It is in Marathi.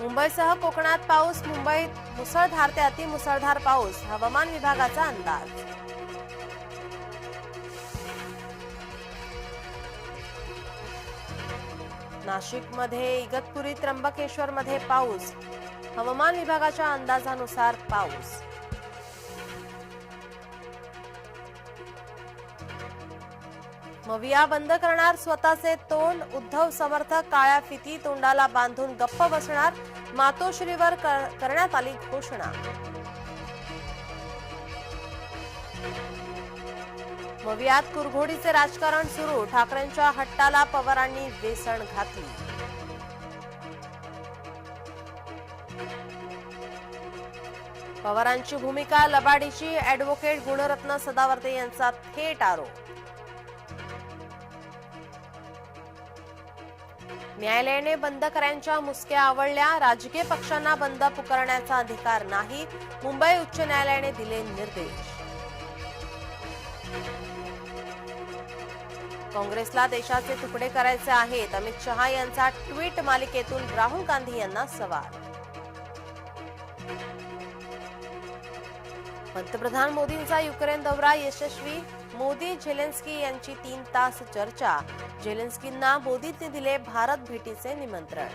मुंबईसह कोकणात पाऊस मुंबईत मुसळधार ते अतिमुसळधार पाऊस हवामान विभागाचा अंदाज. नाशिकमध्ये इगतपुरी त्र्यंबकेश्वरमध्ये पाऊस. हवामान विभागाच्या अंदाजानुसार पाऊस. मविया बंद करणार स्वतःचे तोंड उद्धव समर्थक काळ्या फिती तोंडाला बांधून गप्प बसणार मातोश्रीवर कर- करण्यात आली घोषणा. मवियात कुरघोडीचे राजकारण सुरू ठाकरेंच्या हट्टाला पवारांनी वेसण घातली. पवारांची भूमिका लबाडीची ॲडव्होकेट गुणरत्न सदावर्ते यांचा थेट आरोप. न्यायालयाने बंदकऱ्यांच्या मुसक्या आवडल्या. राजकीय पक्षांना बंद पुकारण्याचा अधिकार नाही. मुंबई उच्च न्यायालयाने दिले निर्देश. काँग्रेसला देशाचे तुकडे करायचे आहेत. अमित शहा यांचा ट्विट मालिकेतून राहुल गांधी यांना सवाल. पंतप्रधान मोदींचा युक्रेन दौरा यशस्वी. मोदी झेलेन्स्की यांची तीन तास चर्चा. झेलेन्स्कींना मोदींनी दिले भारत भेटीचे निमंत्रण.